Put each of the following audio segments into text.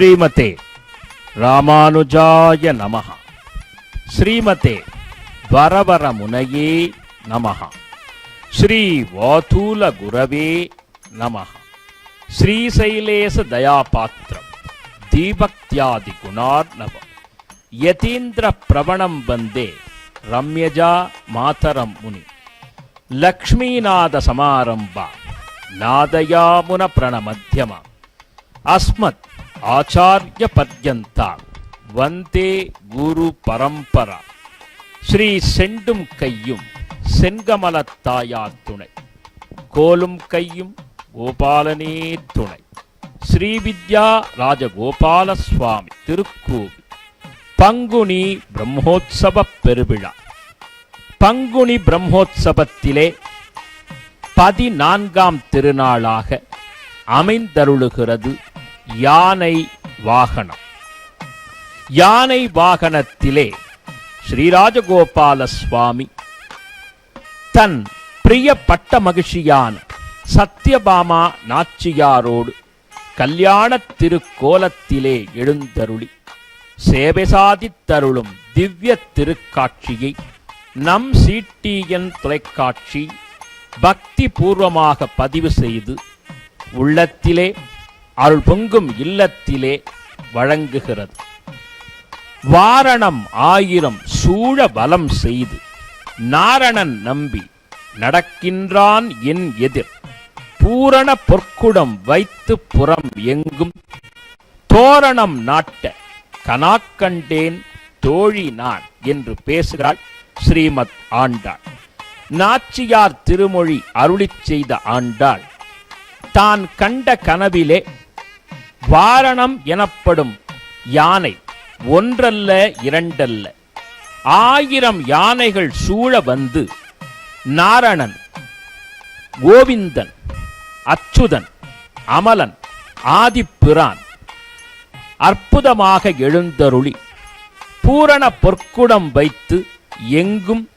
శ్రీమతే రామానుజాయ నమ. శ్రీమతే వరవరమునయే నమ. శ్రీ వాతూల గురవే నమ. శ్రీశైలేశయాపాత్రం దీపక్త్యాది గుణార్ణవ యతీంద్ర ప్రవణం వందే రమ్యజా మాతరం ముని లక్ష్మీనాద సమారంభ నాదయామున ప్రణమధ్యమ అస్మత్ ಆಚಾರ್ಯ ಪರ್ಯಂತ ವಂದೇ ಗುರು ಪರಂಪರ ஸ்ரீ செண்டும் கையும் செங்கமலத்தாயார் துணை கோலும் கையும் கோபாலனே துணை ஸ்ரீவித்யா ராஜகோபால சுவாமி திருக்கோவில் பங்குனி பிரம்மோத்சவ பெருவிழா பங்குனி பிரம்மோத்சவத்திலே பதினான்காம் திருநாளாக அமைந்தருளுகிறது யானை வாகனம். யானை வாகனத்திலே ஸ்ரீராஜகோபால சுவாமி தன் பிரிய பட்ட மகிழ்ச்சியான சத்யபாமா நாச்சியாரோடு கல்யாண திருக்கோலத்திலே எழுந்தருளி சேவை சாதித்தருளும் திவ்ய திருக்காட்சியை நம் சிடிஎன் தொலைக்காட்சி பக்தி பூர்வமாக பதிவு செய்து உள்ளத்திலே அருள் பொங்கும் இல்லத்திலே வழங்குகிறது. வாரணம் ஆயிரம் சூழ வலம் செய்து நாரணன் நம்பி நடக்கின்றான் என் எதிர். பூரண பொற்குடம் வைத்து புறம் எங்கும் தோரணம் நாட்ட கனாக்கண்டேன் தோழி நான் என்று பேசுகிறாள் ஸ்ரீமத் ஆண்டாள். நாச்சியார் திருமொழி அருளிச் செய்த ஆண்டாள். தான் கண்ட கனவிலே வாரணம் எனப்படும் யானை ஒன்றல்ல இரண்டல்ல. ஆயிரம் யானைகள் சூழ வந்து நாரணன் கோவிந்தன் அச்சுதன் அமலன் ஆதிப்பிரான். அற்புதமாக எழுந்தருளி பூரண பொற்குடம் வைத்து எங்கும்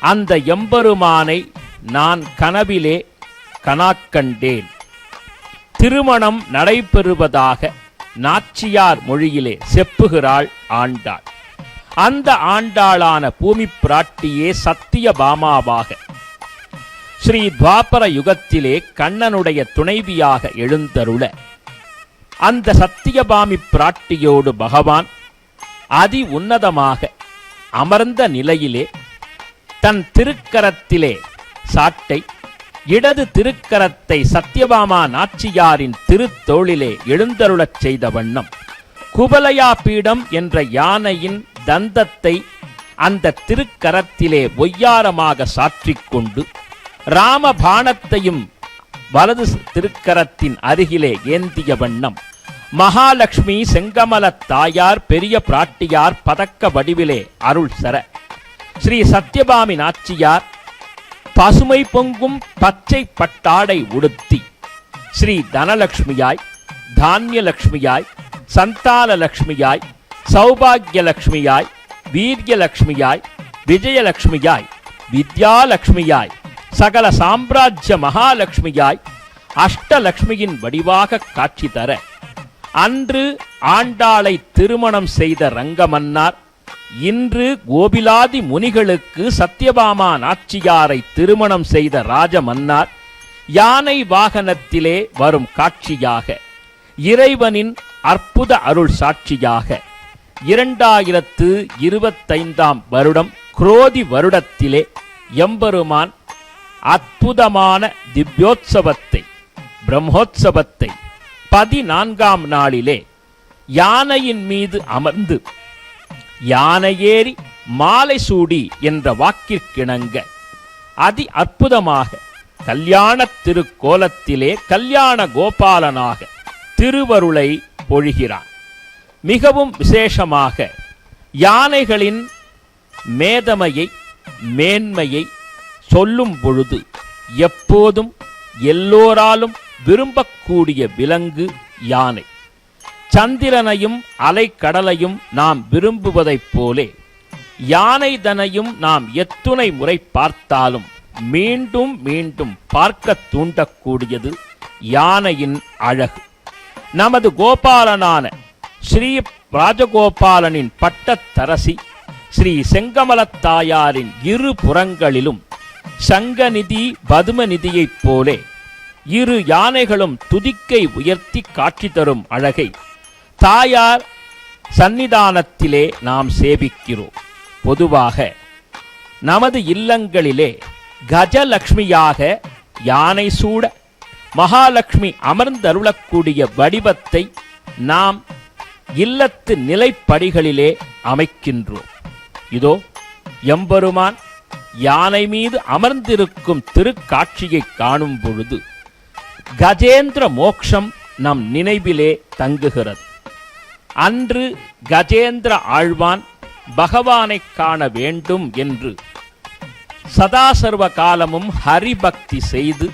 அந்த எம்பெருமானை நான் கனவிலே கனாக்கண்டேன். திருமணம் நடைபெறுவதாக நாச்சியார் மொழியிலே செப்புகிறாள் ஆண்டாள். அந்த ஆண்டாளான பூமி பிராட்டியே சத்திய பாமாவாக ஸ்ரீ துவாபர யுகத்திலே கண்ணனுடைய துணைவியாக எழுந்தருள. அந்த சத்தியபாமி பிராட்டியோடு பகவான் அதி உன்னதமாக அமர்ந்த நிலையிலே தன் திருக்கரத்திலே சாட்டை இடது திருக்கரத்தை சத்யபாமா நாச்சியாரின் திருத்தோளிலே எழுந்தருளச் செய்த வண்ணம். குபலயா பீடம் என்ற யானையின் தந்தத்தை அந்த திருக்கரத்திலே ஒய்யாரமாக சாற்றிக்கொண்டு ராமபாணத்தையும் வலது திருக்கரத்தின் அருகிலே ஏந்திய வண்ணம். மகாலட்சுமி செங்கமல தாயார் பெரிய பிராட்டியார் பதக்க வடிவிலே அருள் சர ஸ்ரீ சத்யபாமி நாச்சியார் பசுமை பொங்கும் பச்சை பட்டாடை உடுத்தி. ஸ்ரீ தனலட்சுமியாய் தானியலட்சுமியாய் சந்தானலட்சுமியாய் சௌபாகியலட்சுமியாய் வீரியலக்ஷ்மியாய் விஜயலக்ஷ்மியாய் வித்யாலக்ஷ்மியாய் சகல சாம்ராஜ்ய மகாலட்சுமியாய் அஷ்டலக்ஷ்மியின் வடிவாக காட்சி தர. அன்று ஆண்டாளை திருமணம் செய்த ரங்கமன்னார் இன்று கோபிலாதி முனிகளுக்கு சத்யபாமா நாச்சியாரை திருமணம் செய்த ராஜமன்னார் யானை வாகனத்திலே வரும் காட்சியாக இறைவனின் அற்புத அருள் சாட்சியாக இரண்டாயிரத்து இருபத்தைந்தாம் வருடம் குரோதி வருடத்திலே எம்பெருமான் அற்புதமான திவ்யோத்சவத்தை பிரம்மோத்சவத்தை பதினான்காம் நாளிலே யானையின் மீது அமர்ந்து யானையேறி மாலை சூடி என்ற வாக்கிற்கிணங்க. அதி அற்புதமாக கல்யாண திருக்கோலத்திலே கல்யாண கோபாலனாக திருவருளை பொழிகிறான் மிகவும் விசேஷமாக யானைகளின் மேதமையை மேன்மையை சொல்லும் பொழுது எப்போதும் எல்லோராலும் விரும்பக்கூடிய விலங்கு யானை. சந்திரனையும் அலைக்கடலையும் நாம் விரும்புவதைப் போலே யானைதனையும் நாம் எத்துணை முறை பார்த்தாலும் மீண்டும் மீண்டும் பார்க்க தூண்டக்கூடியது யானையின் அழகு. நமது கோபாலனான ஸ்ரீ ராஜகோபாலனின் பட்டத்தரசி ஸ்ரீ செங்கமலத்தாயாரின் இரு புறங்களிலும் சங்கநிதி பதுமநிதியைப் போலே இரு யானைகளும் துதிக்கை உயர்த்தி காட்சி தரும் அழகை தாயார் சந்நிதானத்திலே நாம் சேவிக்கிறோம். பொதுவாக நமது இல்லங்களிலே கஜலக்ஷ்மியாக யானை சூட மகாலட்சுமி அமர்ந்தருளக்கூடிய வடிவத்தை நாம் இல்லத்து நிலைப்படிகளிலே அமைக்கின்றோம். இதோ எம்பெருமான் யானை மீது அமர்ந்திருக்கும் திருக்காட்சியை காணும் பொழுது கஜேந்திர மோக்ஷம் நம் நினைவிலே தங்குகிறது. அன்று கஜேந்திர ஆழ்வான் பகவானை காண வேண்டும் என்று சதாசர்வ காலமும் ஹரிபக்தி செய்து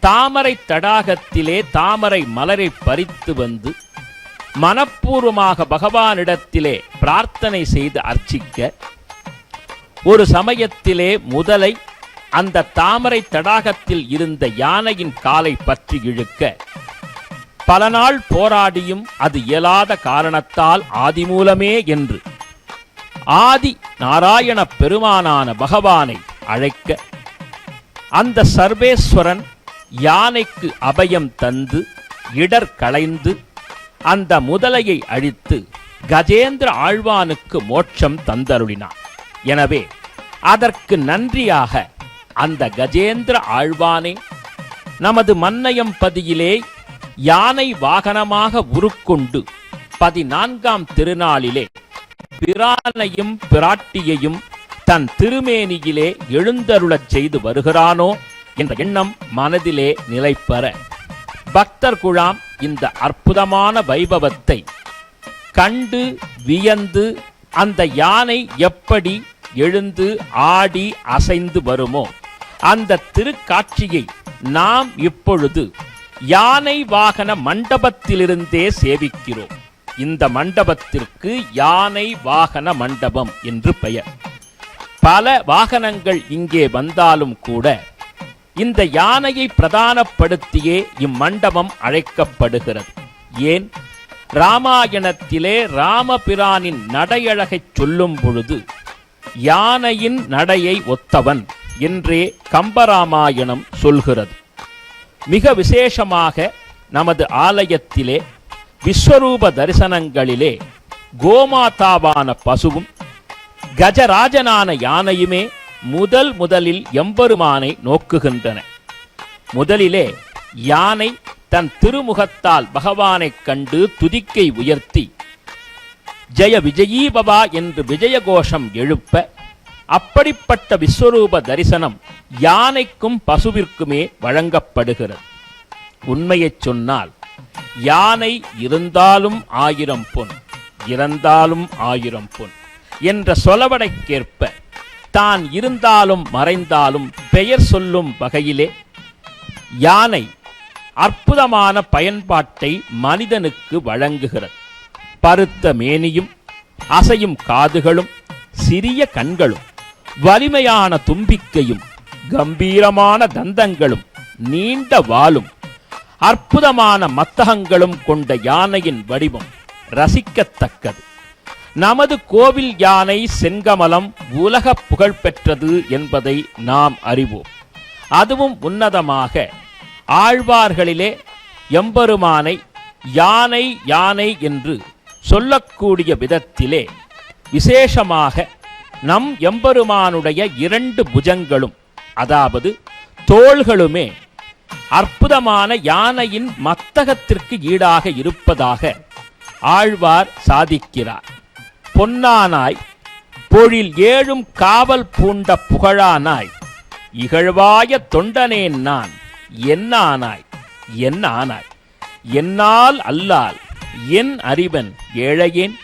தாமரை தடாகத்திலே தாமரை மலரை பறித்து வந்து மனப்பூர்வமாக பகவானிடத்திலே பிரார்த்தனை செய்து அர்ச்சிக்க ஒரு சமயத்திலே முதலை அந்த தாமரை தடாகத்தில் இருந்த யானையின் காலை பற்றி இழுக்க பல நாள் போராடியும் அது இயலாத காரணத்தால் ஆதிமூலமே என்று. ஆதி நாராயண பெருமானான பகவானை அழைக்க அந்த சர்வேஸ்வரன் யானைக்கு அபயம் தந்து இடர் களைந்து அந்த முதலையை அழித்து கஜேந்திர ஆழ்வானுக்கு மோட்சம் தந்தருளினான். எனவே அதற்கு நன்றியாக அந்த கஜேந்திர ஆழ்வானே நமது மன்னயம் பதியிலே யானை வாகனமாக உருக்கொண்டு பதினான்காம் திருநாளிலே பிரானையும் பிராட்டியையும் தன் திருமேனியிலே எழுந்தருளச் செய்து வருகிறானோ என்ற எண்ணம் மனதிலே நிலைப்பெற பக்தர் குழாம் இந்த அற்புதமான வைபவத்தை கண்டு வியந்து அந்த யானை எப்படி எழுந்து ஆடி அசைந்து வருமோ அந்த திருக்காட்சியை நாம் இப்பொழுது யானை வாகன மண்டபத்திலிருந்தே சேவிக்கிறோம். இந்த மண்டபத்திற்கு யானை வாகன மண்டபம் என்று பெயர். பல வாகனங்கள் இங்கே வந்தாலும் கூட இந்த யானையை பிரதானப்படுத்தியே இம்மண்டபம் அழைக்கப்படுகிறது. ஏன்? ராமாயணத்திலே ராமபிரானின் நடையழகைச் சொல்லும் பொழுது யானையின் நடையை ஒத்தவன் என்றே கம்பராமாயணம் சொல்கிறது. மிக விசேஷமாக நமது ஆலயத்திலே விஸ்வரூப தரிசனங்களிலே கோமாதாவான பசுவும் கஜராஜனான யானையுமே முதல் முதலில் எம்பெருமானை நோக்குகின்றன. முதலிலே யானை தன் திருமுகத்தால் பகவானைக் கண்டு துதிக்கை உயர்த்தி ஜெய விஜயீபவா என்று விஜயகோஷம் எழுப்ப அப்படிப்பட்ட விஸ்வரூப தரிசனம் யானைக்கும் பசுவிற்குமே வழங்கப்படுகிறது. உண்மையைச் சொன்னால் யானை இருந்தாலும் ஆயிரம் பொன் இறந்தாலும் ஆயிரம் பொன் என்ற சொலவடைக்கேற்ப தான் இருந்தாலும் மறைந்தாலும் பெயர் சொல்லும் வகையிலே யானை அற்புதமான பயன்பாட்டை மனிதனுக்கு வழங்குகிறது. பருத்த மேனியும் அசையும் காதுகளும் சிறிய கண்களும் வலிமையான தும்பிக்கையும் கம்பீரமான தந்தங்களும் நீண்ட வாலும் அற்புதமான மத்தகங்களும் கொண்ட யானையின் வடிவம் ரசிக்கத்தக்கது. நமது கோவில் யானை செங்கமலம் உலக புகழ்பெற்றது என்பதை நாம் அறிவோம். அதுவும் உன்னதமாக ஆழ்வார்களிலே எம்பெருமானை யானை யானை என்று சொல்லக்கூடிய விதத்திலே விசேஷமாக நம் எம்பெருமானுடைய இரண்டு புஜங்களும் அதாவது தோள்களுமே அற்புதமான யானையின் மத்தகத்திற்கு ஈடாக இருப்பதாக ஆழ்வார் சாதிக்கிறார். பொன்னானாய் பொழில் ஏழும் காவல் பூண்ட புகழானாய் இகழ்வாய தொண்டனேன் நான் என்னானாய் என்ன ஆனாய் என்னால் அல்லால் என் அறிவன் ஏழையேன்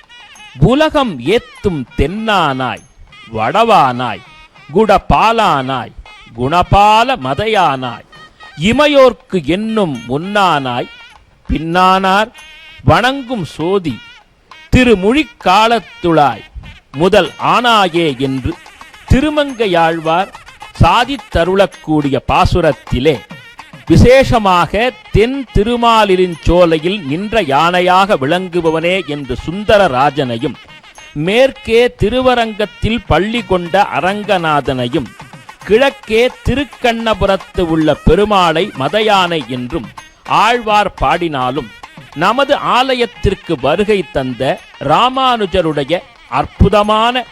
உலகம் ஏத்தும் தென்னானாய் வடவானாய் குடபாலானாய் குணபால மதையானாய் இமையோர்க்கு என்னும் முன்னானாய் பின்னானார் வணங்கும் சோதி திருமொழிக்காலத்துளாய் முதல் ஆனாயே என்று திருமங்கையாழ்வார் சாதித்தருளக்கூடிய பாசுரத்திலே விசேஷமாக தென் திருமாலிருஞ்சோலையில் நின்ற யானையாக விளங்குபவனே என்று சுந்தரராஜனையும் மேற்கே திருவரங்கத்தில் பள்ளி கொண்ட அரங்கநாதனையும் கிழக்கே திருக்கண்ணபுரத்து உள்ள பெருமாளை மதயானை என்றும் ஆழ்வார் பாடினாலும் நமது ஆலயத்திற்கு வருகை தந்த ராமானுஜருடைய அற்புதமான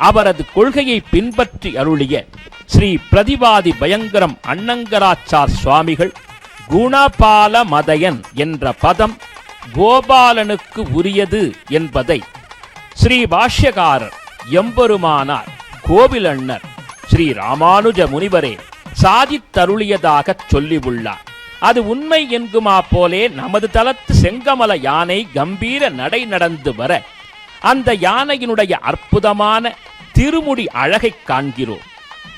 அவரது கொள்கையை பின்பற்றி அருளிய ஸ்ரீ பிரதிவாதி பயங்கரம் அண்ணங்கராச்சார் சுவாமிகள் குணபால மதயன் என்ற பதம் கோபாலனுக்கு உரியது என்பதை ஸ்ரீ பாஷ்யகாரர் எம்பெருமானார் கோவிலண்ணர் ஸ்ரீ ராமானுஜ முனிவரே சாதித்தருளியதாகச் சொல்லியுள்ளார். அது உண்மை என்குமா போலே நமது தலத்து செங்கமல யானை கம்பீர நடை நடந்து வர அந்த யானையினுடைய அற்புதமான திருமுடி அழகைக் காண்கிறோம்.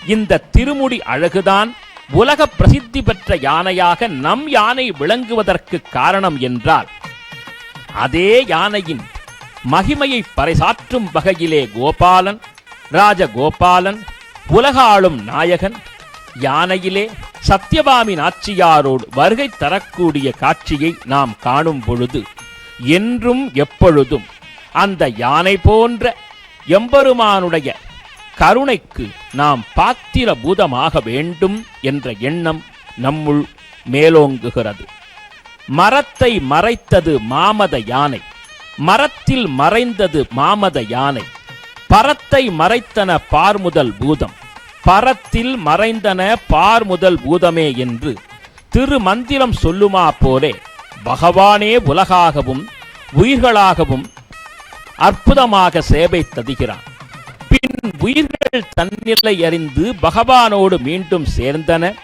இந்த திருமுடி அழகுதான் உலக பிரசித்தி பெற்ற யானையாக நம் யானை விளங்குவதற்கு காரணம் என்றால் அதே யானையின் மகிமையை பறைசாற்றும் வகையிலே கோபாலன் ராஜகோபாலன் உலக ஆளும் நாயகன் யானையிலே சத்யபாமி நாச்சியாரோடு வருகை தரக்கூடிய காட்சியை நாம் காணும் பொழுது என்றும் எப்பொழுதும் அந்த யானை போன்ற எம்பெருமானுடைய கருணைக்கு நாம் பாத்திர பூதமாக வேண்டும் என்ற எண்ணம் நம்முள் மேலோங்குகிறது. மரத்தை மறைத்தது மாமத யானை. மரத்தில் மறைந்தது மாமத யானை. பரத்தை மறைத்தன பார்முதல் பூதம். பரத்தில் மறைந்தன பார்முதல் பூதமே என்று திருமந்திரம் சொல்லுமா போலே பகவானே உலகாகவும் உயிர்களாகவும் அற்புதமாக சேவை ததிகிறான் பின் உயிர்கள் தன்னிலை அறிந்து பகவானோடு மீண்டும் சேர்ந்தன.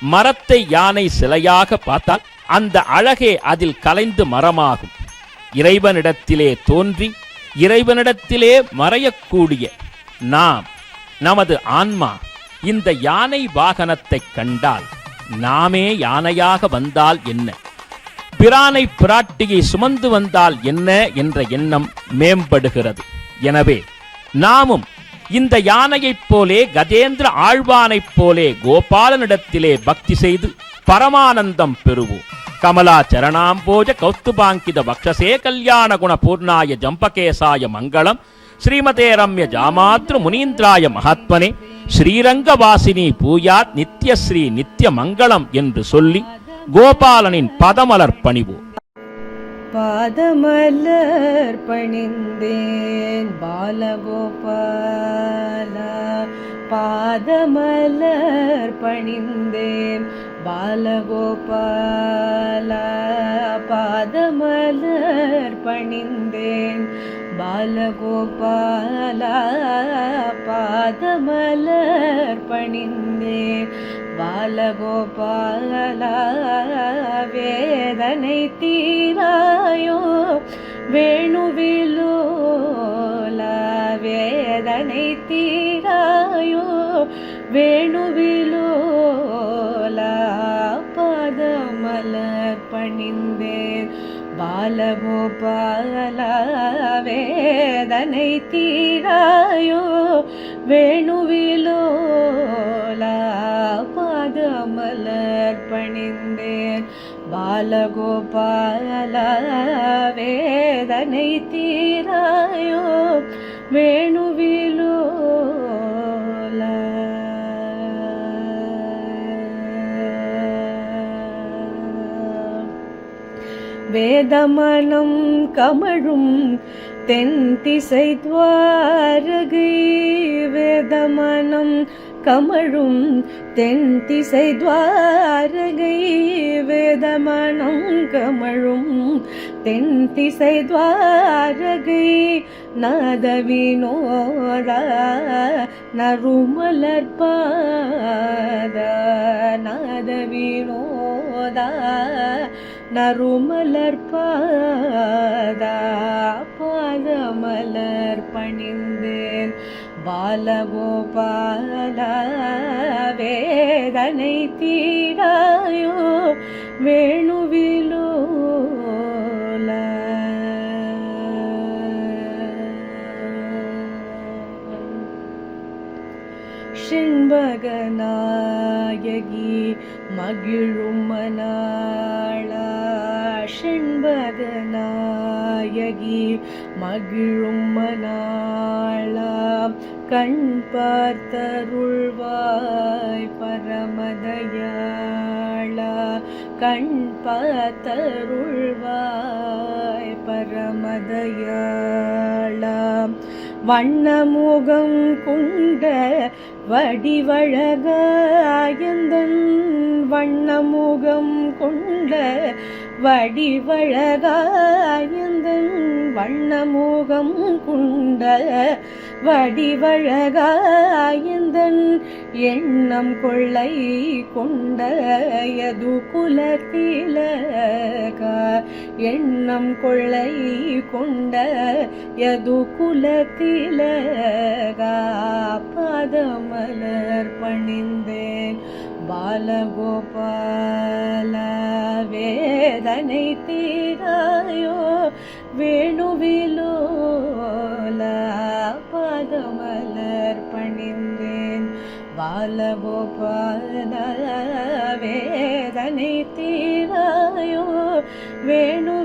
மரத்தை யானை சிலையாக பார்த்தால் அந்த அழகே அதில் கலைந்து மரமாகும். இறைவனிடத்திலே தோன்றி இறைவனிடத்திலே மறையக்கூடிய நாம் நமது ஆன்மா இந்த யானை வாகனத்தைக் கண்டால் நாமே யானையாக வந்தால் என்ன? பிரானை பிராட்டியை சுமந்து வந்தால் என்ன என்ற எண்ணம் மேம்படுகிறது. எனவே நாமும் இந்த யானையைப் போலே கஜேந்திர ஆழ்வானைப் போலே கோபாலனிடத்திலே பக்தி செய்து பரமானந்தம் பெறுவோம். கமலா சரணாம்போஜ கௌஸ்துபாங்கித வக்ஷசே கல்யாண குண ஜம்பகேசாய மங்களம். ஸ்ரீமதே ரம்ய ஜாமாத்ரு முனீந்திராய மகாத்மனே. ஸ்ரீரங்கவாசினி பூயாத் நித்யஸ்ரீ நித்ய மங்களம் என்று சொல்லி கோபாலனின் பதமலர் பணிவோம் பாதமலர் பணிந்தேன் பாலகோபால. பாதமலர் பணிந்தேன் பாலகோபால பாதமலர் பணிந்தேன். பாலகோபால பாதமலர் பணிந்தேன். பாலகோபால வேதனை தீராயோ வேணுவிலோல வேதனை தீராயோ வேணுவில் பாலகோபால வேதனை தீராயோ வேணுவிலோலா பாதமலர் பணிந்தேன் பாலகோபால வேதனை தீராயோ வேணுவிலோல வேதமனம் கமழும் தென் திசை துவாரகை. வேதமனம் கமழும் தென் திசை துவாரகை. வேதமனம் கமழும் தென் திசை துவாரகை நாதவினோதா வினோத நாதவினோதா நறுமலர் பாதா பாதமலர் பணிந்தேன். பாலகோபால வேதனை தீராயோ வேணுவிலோ செண்பகநாயகி மகிழும் மணாளா. செண்பகநாயகி மகிழும் மணாளா. கண் பார்த்தருள்வாய் பரமதயாளா. கண் பார்த்தருள்வாய் பரமதயாளா. வண்ணமுகம் கொண்ட வடிவழகாயந்தன் வண்ணமுகம் கொண்ட வடிவழகாயந்தன் வண்ணமுகம் கொண்ட வடிவழகாயந்தன் எண்ணம் கொள்ளை கொண்டயது குலத்திலக. எண்ணம் கொள்ளை கொண்ட யது குலத்திலகா. பாதமலர் பணிந்தேன் பாலகோபால வேதனை தீராயோ. வேணுவிலோ மலர் பணிந்தேன். பாலகோபால வேதனை தீராயோ வேதனை தீராயோ வேணு